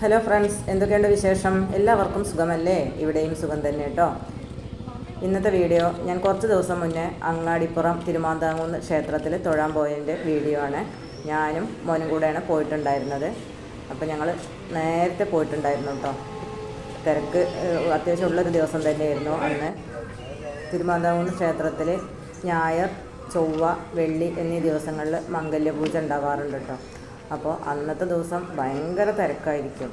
Hello friends എന്തൊക്കെയുണ്ട് വിശേഷം? എല്ലാവർക്കും സുഖമല്ലേ? ഇവിടെയും സുഖം തന്നെ കേട്ടോ. ഇന്നത്തെ വീഡിയോ ഞാൻ കുറച്ച് ദിവസം മുന്നേ അങ്ങാടിപ്പുറം തിരുമാന്താങ്കുന്ന് ക്ഷേത്രത്തിൽ തൊഴാൻ പോയതിന്റെ വീഡിയോ ആണ്. ഞാനും മോനും കൂടെയാണ് പോയിട്ടുണ്ടായിരുന്നത്. അപ്പോൾ ഞങ്ങൾ നേരത്തെ പോയിട്ടുണ്ടായിരുന്നു കേട്ടോ. തിരക്ക് അത്യാവശ്യം ഉള്ളൊരു ദിവസം തന്നെയായിരുന്നു അന്ന്. തിരുമാന്താകുന്ന് ക്ഷേത്രത്തിൽ ഞായർ ചൊവ്വ വെള്ളി എന്നീ ദിവസങ്ങളിൽ മംഗല്യപൂജ ഉണ്ടാവാറുണ്ട് കേട്ടോ. അപ്പോൾ അന്നത്തെ ദിവസം ഭയങ്കര തിരക്കായിരിക്കും.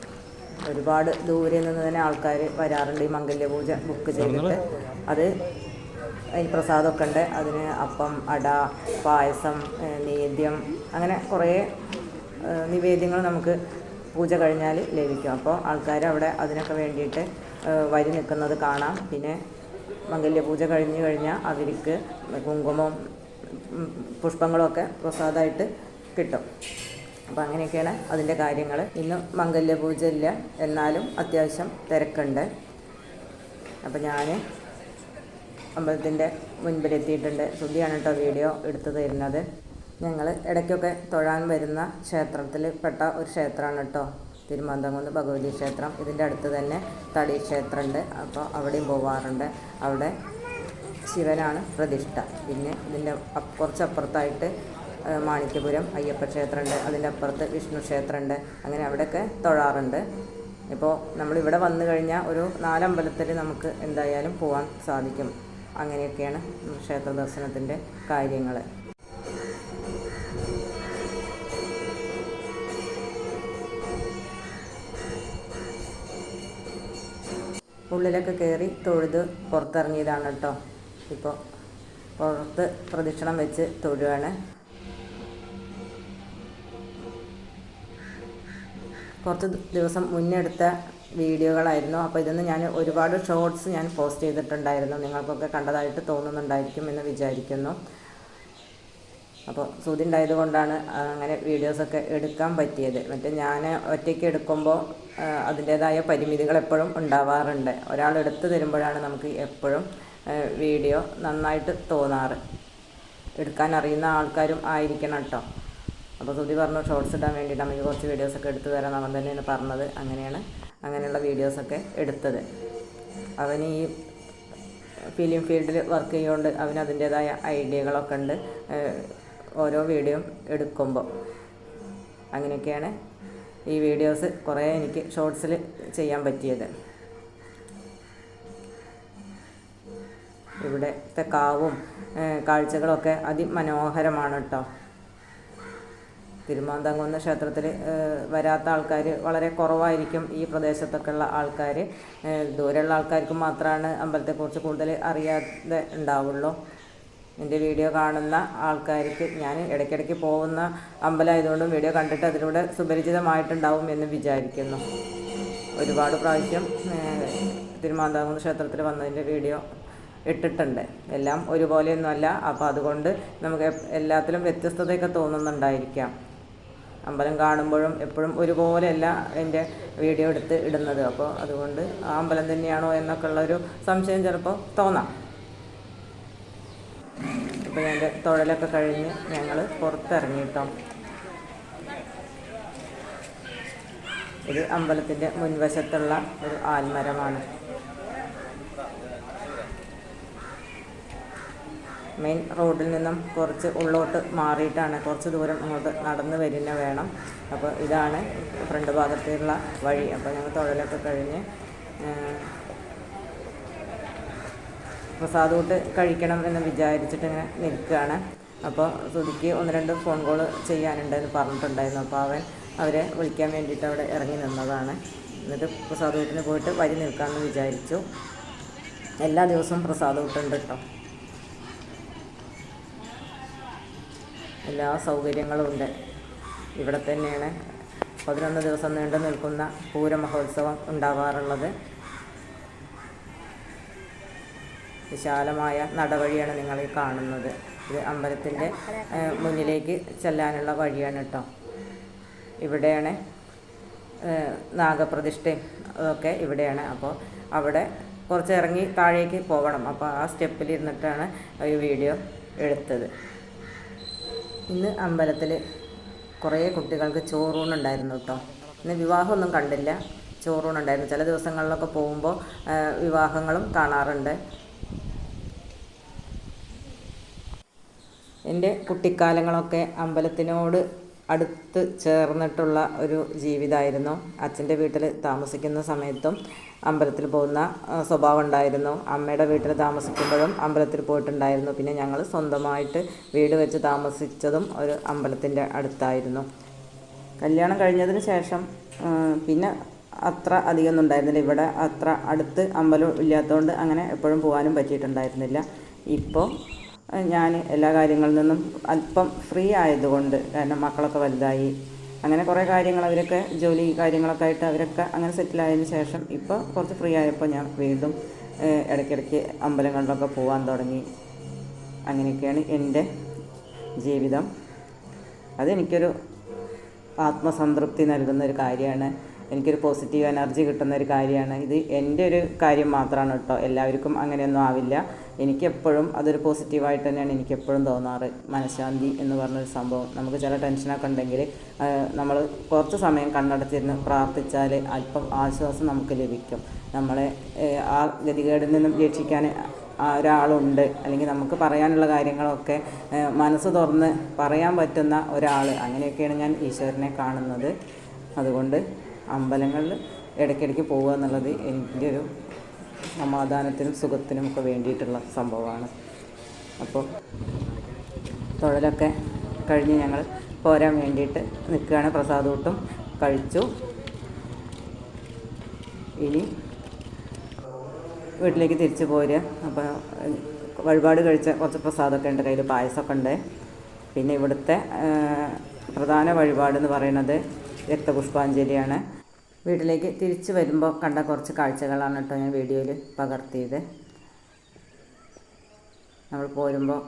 ഒരുപാട് ദൂരെ നിന്ന് തന്നെ ആൾക്കാർ വരാറുണ്ട് ഈ മംഗല്യപൂജ ബുക്ക് ചെയ്തിട്ട്. അത് ഈ പ്രസാദമൊക്കെ ഉണ്ട്. അതിന് അപ്പം അട പായസം നേദ്യം അങ്ങനെ കുറേ നിവേദ്യങ്ങൾ നമുക്ക് പൂജ കഴിഞ്ഞാൽ ലഭിക്കും. അപ്പോൾ ആൾക്കാർ അവിടെ അതിനൊക്കെ വേണ്ടിയിട്ട് വരി നിൽക്കുന്നത് കാണാം. പിന്നെ മംഗല്യപൂജ കഴിഞ്ഞ് കഴിഞ്ഞാൽ അവർക്ക് കുങ്കുമം പുഷ്പങ്ങളൊക്കെ പ്രസാദമായിട്ട് കിട്ടും. അപ്പോൾ അങ്ങനെയൊക്കെയാണ് അതിന്റെ കാര്യങ്ങൾ ഇന്ന് മംഗല്യപൂജ ഇല്ല എന്നാലും അത്യാവശ്യം തിരക്കുണ്ട്. അപ്പം ഞാൻ അമ്പലത്തിന്റെ മുൻപിലെത്തിയിട്ടുണ്ട് ശുദ്ധിയാണ് കേട്ടോ വീഡിയോ എടുത്തു തരുന്നത്. ഞങ്ങൾ ഇടയ്ക്കൊക്കെ തൊഴാൻ വരുന്ന ക്ഷേത്രത്തിൽ പെട്ട ഒരു ക്ഷേത്രമാണ് കേട്ടോ തിരുമാന്തംകുന്ന് ഭഗവതി ക്ഷേത്രം. ഇതിന്റെ അടുത്ത് തന്നെ തടി ക്ഷേത്രമുണ്ട് അപ്പോൾ അവിടെയും പോവാറുണ്ട്. അവിടെ ശിവനാണ് പ്രതിഷ്ഠ. പിന്നെ ഇതിന്റെ അപ്പ് കുറച്ചപ്പുറത്തായിട്ട് മാണിക്യപുരം അയ്യപ്പ ക്ഷേത്രമുണ്ട് അതിന്റെ അപ്പുറത്ത് വിഷ്ണു ക്ഷേത്രമുണ്ട് അങ്ങനെ അവിടെയൊക്കെ തൊഴാറുണ്ട്. ഇപ്പോൾ നമ്മളിവിടെ വന്നു കഴിഞ്ഞാൽ ഒരു നാലമ്പലത്തിൽ നമുക്ക് എന്തായാലും പോകാൻ സാധിക്കും. അങ്ങനെയൊക്കെയാണ് ക്ഷേത്ര ദർശനത്തിന്റെ കാര്യങ്ങൾ. ഉള്ളിലൊക്കെ കയറി തൊഴുത് പുറത്തിറങ്ങിയതാണ് കേട്ടോ. ഇപ്പോൾ പുറത്ത് പ്രദക്ഷിണം വെച്ച് തൊഴുകയാണ് കുറച്ച് ദിവസം മുന്നേ എടുത്ത വീഡിയോകളായിരുന്നു. അപ്പോൾ ഇതൊന്ന് ഞാൻ ഒരുപാട് ഷോർട്സ് ഞാൻ പോസ്റ്റ് ചെയ്തിട്ടുണ്ടായിരുന്നു. നിങ്ങൾക്കൊക്കെ കണ്ടതായിട്ട് തോന്നുന്നുണ്ടായിരിക്കും എന്ന് വിചാരിക്കുന്നു. അപ്പോൾ സൂതി ഉണ്ടായതുകൊണ്ടാണ് അങ്ങനെ വീഡിയോസൊക്കെ എടുക്കാൻ പറ്റിയത്. മറ്റേ ഞാൻ ഒറ്റയ്ക്ക് എടുക്കുമ്പോൾ അതിന്റേതായ പരിമിതികൾ എപ്പോഴും ഉണ്ടാവാറുണ്ട്. ഒരാൾ എടുത്തു തരുമ്പോഴാണ് നമുക്ക് എപ്പോഴും വീഡിയോ നന്നായിട്ട് തോന്നാറ്. എടുക്കാൻ അറിയുന്ന ആൾക്കാരും ആയിരിക്കണം കേട്ടോ അപ്പോൾ സുധി പറഞ്ഞു ഷോർട്സ് ഇടാൻ വേണ്ടിയിട്ട് നമുക്ക് കുറച്ച് വീഡിയോസൊക്കെ എടുത്തു തരാൻ അവൻ തന്നെയാണ് പറഞ്ഞത് അങ്ങനെയാണ്. അങ്ങനെയുള്ള വീഡിയോസൊക്കെ എടുത്തത്. അവന് ഈ ഫിലിം ഫീൽഡിൽ വർക്ക് ചെയ്യുകൊണ്ട് അവന് അതിന്റേതായ ഐഡിയകളൊക്കെ ഉണ്ട്. ഓരോ വീഡിയോ എടുക്കുമ്പോൾ അങ്ങനെയൊക്കെയാണ് ഈ വീഡിയോസ് കുറേ എനിക്ക് ഷോർട്സിൽ ചെയ്യാൻ പറ്റിയത്. ഇവിടുത്തെ കാവും കാഴ്ചകളൊക്കെ അതിമനോഹരമാണ് കേട്ടോ തിരുമാന്താംകുന്ന് ക്ഷേത്രത്തിൽ വരാത്ത ആൾക്കാർ വളരെ കുറവായിരിക്കും ഈ പ്രദേശത്തൊക്കെ ഉള്ള ആൾക്കാർ ദൂരെയുള്ള ആൾക്കാർക്ക് മാത്രമാണ് അമ്പലത്തെക്കുറിച്ച് കൂടുതൽ അറിയാതെ ഉണ്ടാവുള്ളൂ. എന്റെ വീഡിയോ കാണുന്ന ആൾക്കാർക്ക് ഞാൻ ഇടയ്ക്കിടയ്ക്ക് പോകുന്ന അമ്പലമായതുകൊണ്ടും വീഡിയോ കണ്ടിട്ട് അതിലൂടെ സുപരിചിതമായിട്ടുണ്ടാവും എന്ന് വിചാരിക്കുന്നു. ഒരുപാട് പ്രാവശ്യം ഏഹ്, ക്ഷേത്രത്തിൽ വന്നതിന്റെ വീഡിയോ ഇട്ടിട്ടുണ്ട്. എല്ലാം ഒരുപോലെയൊന്നുമല്ല. അപ്പോൾ അതുകൊണ്ട് നമുക്ക് എല്ലാത്തിലും വ്യത്യസ്തതയൊക്കെ തോന്നുന്നുണ്ടായിരിക്കാം. അമ്പലം കാണുമ്പോഴും എപ്പോഴും ഒരുപോലെയല്ല അതിന്റെ വീഡിയോ എടുത്ത് ഇടുന്നത്. അപ്പോൾ അതുകൊണ്ട് ആ അമ്പലം തന്നെയാണോ എന്നൊക്കെ ഉള്ളൊരു സംശയം ചിലപ്പോൾ തോന്നാം. ഇപ്പോൾ എന്റെ തൊഴിലൊക്കെ കഴിഞ്ഞ് ഞങ്ങൾ പുറത്തിറങ്ങി കേട്ടോ. ഇത് അമ്പലത്തിന്റെ മുൻവശത്തുള്ള ഒരു ആൽമരമാണ്. മെയിൻ റോഡിൽ നിന്നും കുറച്ച് ഉള്ളോട്ട് മാറിയിട്ടാണ് കുറച്ച് ദൂരം അങ്ങോട്ട് നടന്ന് വരുന്ന വേണം. അപ്പോൾ ഇതാണ് ഫ്രണ്ട് ഭാഗത്തുള്ള വഴി. അപ്പോൾ ഞങ്ങൾ തൊഴിലൊക്കെ കഴിഞ്ഞ് പ്രസാദ് കൂട്ട് കഴിക്കണം എന്ന് വിചാരിച്ചിട്ട് ഇങ്ങനെ നിൽക്കുകയാണ്. അപ്പോൾ സുധിക്ക് ഒന്ന് രണ്ട് ഫോൺ കോൾ ചെയ്യാനുണ്ടെന്ന് പറഞ്ഞിട്ടുണ്ടായിരുന്നു. അപ്പോൾ അവൻ അവരെ വിളിക്കാൻ വേണ്ടിയിട്ട് അവിടെ ഇറങ്ങി നിന്നതാണ്. എന്നിട്ട് പ്രസാദ് വീട്ടിന് പോയിട്ട് വരി നിൽക്കാമെന്ന് വിചാരിച്ചു. എല്ലാ ദിവസവും പ്രസാദ് വീട്ടുണ്ട് കേട്ടോ. എല്ലാ സൗകര്യങ്ങളും ഉണ്ട്. ഇവിടെ തന്നെയാണ് പതിനൊന്ന് ദിവസം നീണ്ടു നിൽക്കുന്ന പൂരമഹോത്സവം ഉണ്ടാവാറുള്ളത്. വിശാലമായ നടവഴിയാണ് നിങ്ങൾ ഈ കാണുന്നത്. ഇത് അമ്പലത്തിന്റെ മുന്നിലേക്ക് ചെല്ലാനുള്ള വഴിയാണ് കേട്ടോ ഇവിടെയാണ് നാഗപ്രതിഷ്ഠയും ഒക്കെ ഇവിടെയാണ്. അപ്പോൾ അവിടെ കുറച്ച് ഇറങ്ങി താഴേക്ക് പോകണം അപ്പോൾ ആ സ്റ്റെപ്പിൽ ഇരുന്നിട്ടാണ് ഈ വീഡിയോ എടുത്തത്. ഇന്ന് അമ്പലത്തിൽ കുറേ കുട്ടികൾക്ക് ചോറൂണുണ്ടായിരുന്നു കേട്ടോ ഇന്ന് വിവാഹമൊന്നും കണ്ടില്ല. ചോറൂണുണ്ടായിരുന്നു. ചില ദിവസങ്ങളിലൊക്കെ പോകുമ്പോൾ വിവാഹങ്ങളും കാണാറുണ്ട്. എന്റെ കുട്ടിക്കാലങ്ങളൊക്കെ അമ്പലത്തിനോട് അടുത്ത് ചേർന്നിട്ടുള്ള ഒരു ജീവിതമായിരുന്നു അച്ഛന്റെ വീട്ടിൽ താമസിക്കുന്ന സമയത്തും അമ്പലത്തിൽ പോകുന്ന സ്വഭാവം ഉണ്ടായിരുന്നു അമ്മയുടെ വീട്ടിൽ താമസിക്കുമ്പോഴും അമ്പലത്തിൽ പോയിട്ടുണ്ടായിരുന്നു. പിന്നെ ഞങ്ങൾ സ്വന്തമായിട്ട് വീട് വെച്ച് താമസിച്ചതും ഒരു അമ്പലത്തിന്റെ അടുത്തായിരുന്നു. കല്യാണം കഴിഞ്ഞതിന് ശേഷം പിന്നെ അത്ര അധികമൊന്നും ഉണ്ടായിരുന്നില്ല. ഇവിടെ അത്ര അടുത്ത് അമ്പലം ഇല്ലാത്തതുകൊണ്ട് അങ്ങനെ എപ്പോഴും പോകാനും പറ്റിയിട്ടുണ്ടായിരുന്നില്ല. ഇപ്പോൾ ഞാൻ എല്ലാ കാര്യങ്ങളിൽ നിന്നും അല്പം ഫ്രീ ആയതുകൊണ്ട് കാരണം മക്കളൊക്കെ വലുതായി. അങ്ങനെ കുറേ കാര്യങ്ങൾ അവരൊക്കെ ജോലി കാര്യങ്ങളൊക്കെ ആയിട്ട് അവരൊക്കെ അങ്ങനെ സെറ്റിലായതിന് ശേഷം ഇപ്പോൾ കുറച്ച് ഫ്രീ ആയപ്പോൾ ഞാൻ വീണ്ടും ഇടയ്ക്കിടയ്ക്ക് അമ്പലങ്ങളിലൊക്കെ പോകാൻ തുടങ്ങി. അങ്ങനെയൊക്കെയാണ് എന്റെ ജീവിതം. അതെനിക്കൊരു ആത്മസംതൃപ്തി നൽകുന്ന ഒരു കാര്യമാണ്. എനിക്കൊരു പോസിറ്റീവ് എനർജി കിട്ടുന്ന ഒരു കാര്യമാണ്. ഇത് എന്റെ ഒരു കാര്യം മാത്രമാണ് കേട്ടോ. എല്ലാവർക്കും അങ്ങനെയൊന്നും ആവില്ല. എനിക്കെപ്പോഴും അതൊരു പോസിറ്റീവായിട്ട് തന്നെയാണ് എനിക്കെപ്പോഴും തോന്നാറ്. മനഃശാന്തി എന്ന് പറഞ്ഞൊരു സംഭവം. നമുക്ക് ചില ടെൻഷനൊക്കെ ഉണ്ടെങ്കിൽ നമ്മൾ കുറച്ച് സമയം കണ്ണടച്ചിരുന്ന് പ്രാർത്ഥിച്ചാൽ അല്പം ആശ്വാസം നമുക്ക് ലഭിക്കും. നമ്മളെ ആ ഗതികേടിൽ നിന്നും രക്ഷിക്കാൻ ഒരാളുണ്ട്. അല്ലെങ്കിൽ നമുക്ക് പറയാനുള്ള കാര്യങ്ങളൊക്കെ മനസ്സ് തുറന്ന് പറയാൻ പറ്റുന്ന ഒരാൾ അങ്ങനെയൊക്കെയാണ് ഞാൻ ഈശ്വരനെ കാണുന്നത്. അതുകൊണ്ട് അമ്പലങ്ങളിൽ ഇടയ്ക്കിടയ്ക്ക് പോകുക എന്നുള്ളത് എന്റെ ഒരു സമാധാനത്തിനും സുഖത്തിനും ഒക്കെ വേണ്ടിയിട്ടുള്ള സംഭവമാണ്. അപ്പോൾ തൊഴിലൊക്കെ കഴിഞ്ഞ് ഞങ്ങൾ പോരാൻ വേണ്ടിയിട്ട് നിൽക്കുകയാണ്. പ്രസാദൂട്ടും കഴിച്ചു. ഇനി വീട്ടിലേക്ക് തിരിച്ചു പോരുക. അപ്പോൾ വഴിപാട് കഴിച്ച കുറച്ച് പ്രസാദമൊക്കെ ഉണ്ട്. കയ്യിൽ പായസമൊക്കെ ഉണ്ട്. പിന്നെ ഇവിടുത്തെ പ്രധാന വഴിപാട് എന്ന് പറയുന്നത് രക്തപുഷ്പാഞ്ജലിയാണ്. വീട്ടിലേക്ക് തിരിച്ചു വരുമ്പോൾ കണ്ട കുറച്ച് കാഴ്ചകളാണ് കേട്ടോ ഞാൻ വീഡിയോയിൽ പകർത്തിയത്. നമ്മൾ പോരുമ്പോൾ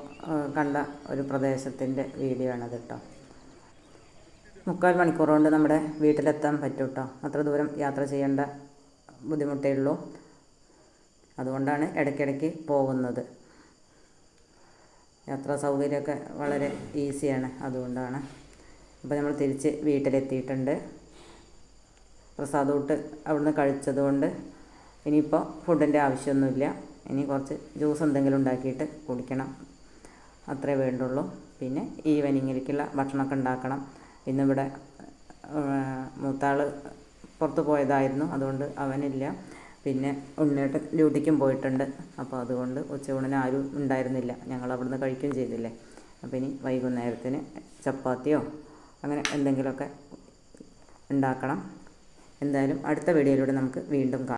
കണ്ട ഒരു പ്രദേശത്തിന്റെ വീഡിയോ ആണത് കേട്ടോ. മുക്കാൽ മണിക്കൂർ കൊണ്ട് നമ്മുടെ വീട്ടിലെത്താൻ പറ്റും കേട്ടോ. അത്ര ദൂരം യാത്ര ചെയ്യേണ്ട ബുദ്ധിമുട്ടേ ഉള്ളൂ. അതുകൊണ്ടാണ് ഇടയ്ക്കിടയ്ക്ക് പോകുന്നത്. യാത്രാ സൗകര്യമൊക്കെ വളരെ ഈസിയാണ് അതുകൊണ്ടാണ്. അപ്പോൾ നമ്മൾ തിരിച്ച് വീട്ടിലെത്തിയിട്ടുണ്ട്. പ്രസാദൂട്ട് അവിടുന്ന് കഴിച്ചതുകൊണ്ട് ഇനിയിപ്പോൾ ഫുഡിന്റെ ആവശ്യമൊന്നുമില്ല. ഇനി കുറച്ച് ജ്യൂസ് എന്തെങ്കിലും ഉണ്ടാക്കിയിട്ട് കുടിക്കണം. അത്രേ വേണ്ടുള്ളൂ. പിന്നെ ഈവനിങ്ങിലേക്കുള്ള ഭക്ഷണമൊക്കെ ഉണ്ടാക്കണം. ഇന്നിവിടെ മൂത്താൾ പുറത്ത് പോയതായിരുന്നു. അതുകൊണ്ട് അവനില്ല. പിന്നെ ഉണ്ണിയേട്ടൻ ഡ്യൂട്ടിക്കും പോയിട്ടുണ്ട്. അപ്പോൾ അതുകൊണ്ട് ഉച്ചയൂണിന് ആരും ഉണ്ടായിരുന്നില്ല. ഞങ്ങൾ അവിടുന്ന് കഴിക്കുകയും ചെയ്തില്ലേ. അപ്പോൾ ഇനി വൈകുന്നേരത്തിന് ചപ്പാത്തിയോ അങ്ങനെ എന്തെങ്കിലുമൊക്കെ ഉണ്ടാക്കണം. എന്തായാലും അടുത്ത വീഡിയോയിലൂടെ നമുക്ക് വീണ്ടും കാണാം.